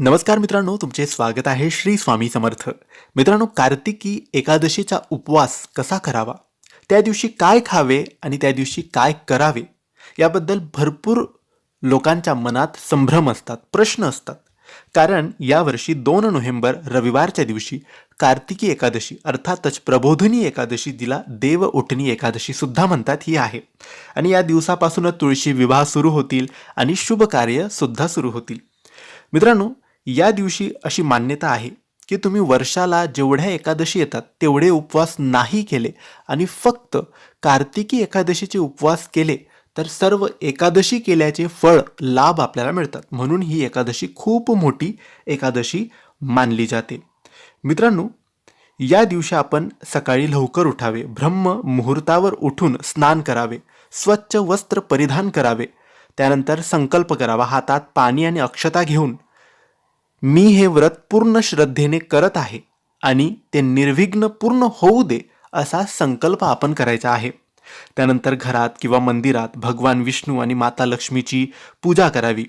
नमस्कार मित्रांनो तुमचे स्वागत आहे श्री स्वामी समर्थ. मित्रांनो कार्तिकी एकादशीचा उपवास कसा करावा? त्या दिवशी काय खावे आणि त्या दिवशी काय करावे? याबद्दल भरपूर लोकांच्या मनात संभ्रम असतात प्रश्न असतात. कारण यावर्षी दोन नोव्हेंबर रविवारच्या दिवशी कार्तिकी एकादशी अर्थातच प्रबोधिनी एकादशी जिला देव उठणी एकादशी सुद्धा म्हणतात ही आहे. आणि या दिवसापासूनच तुळशी विवाह सुरू होतील आणि शुभ कार्य सुद्धा सुरू होतील. मित्रांनो या दिवशी अशी मान्यता आहे की तुम्ही वर्षाला जेवढ्या एकादशी येतात तेवढे उपवास नाही केले आणि फक्त कार्तिकी एकादशीचे उपवास केले तर सर्व एकादशी केल्याचे फळ लाभ आपल्याला मिळतात. म्हणून ही एकादशी खूप मोठी एकादशी मानली जाते. मित्रांनो या दिवशी आपण सकाळी लवकर उठावे ब्रह्म मुहूर्तावर उठून स्नान करावे स्वच्छ वस्त्र परिधान करावे त्यानंतर संकल्प करावा हातात पाणी आणि अक्षता घेऊन मी हे व्रत पूर्ण श्रद्धेने करत आहे आणि ते निर्विघ्न पूर्ण होऊ दे असा संकल्प आपण करायचा आहे. त्यानंतर घरात किंवा मंदिरात भगवान विष्णू आणि माता लक्ष्मीची पूजा करावी.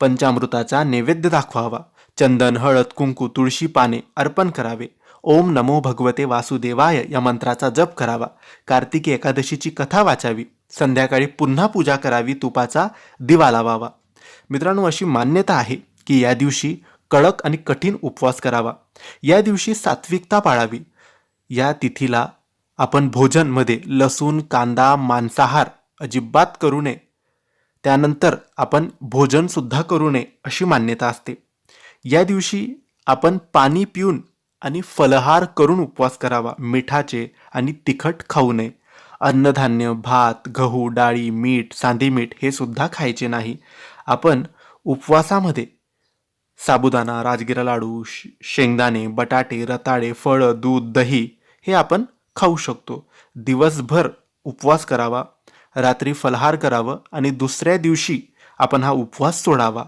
पंचामृताचा नैवेद्य दाखवावा. चंदन हळद कुंकू तुळशी पाने अर्पण करावे. ओम नमो भगवते वासुदेवाय या मंत्राचा जप करावा. कार्तिकी एकादशीची कथा वाचावी. संध्याकाळी पुन्हा पूजा करावी. तुपाचा दिवा लावावा. मित्रांनो अशी मान्यता आहे. की या दिवशी कडक आणि कठीण उपवास करावा. या दिवशी सात्विकता पाळावी. या तिथीला आपण भोजनमध्ये लसूण कांदा मांसाहार अजिबात करू नये. त्यानंतर आपण भोजनसुद्धा करू नये अशी मान्यता असते. या दिवशी आपण पाणी पिऊन आणि फलहार करून उपवास करावा. मिठाचे आणि तिखट खाऊ नये. अन्नधान्य भात गहू डाळी मीठ सांधी मीठ हे सुद्धा खायचे नाही. आपण उपवासामध्ये साबुदाणा राजगिरा लाडू श- शेंगदाणे बटाटे रताळे फळं दूध दही हे आपण खाऊ शकतो. दिवसभर उपवास करावा रात्री फलहार करावं आणि दुसऱ्या दिवशी आपण हा उपवास सोडावा.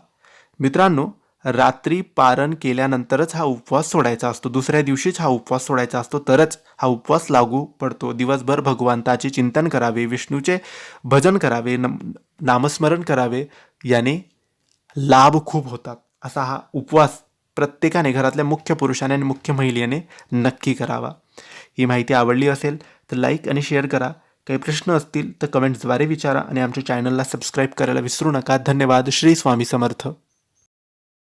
मित्रांनो रात्री पारण केल्यानंतरच हा उपवास सोडायचा असतो. दुसऱ्या दिवशीच हा उपवास सोडायचा असतो. तरच हा उपवास लागू पडतो. दिवसभर भगवंताचे चिंतन करावे विष्णूचे भजन करावे नम नामस्मरण करावे याने लाभ खूप होतात. असा हा उपवास प्रत्येकाने घरातल्या मुख्य पुरुषाने आणि मुख्य महिलेने नक्की करावा. ही माहिती आवडली असेल तर लाईक आणि शेअर करा. काही प्रश्न असतील तर कमेंट्सद्वारे विचारा आणि आमच्या चॅनलला सबस्क्राईब करायला विसरू नका. धन्यवाद. श्री स्वामी समर्थ.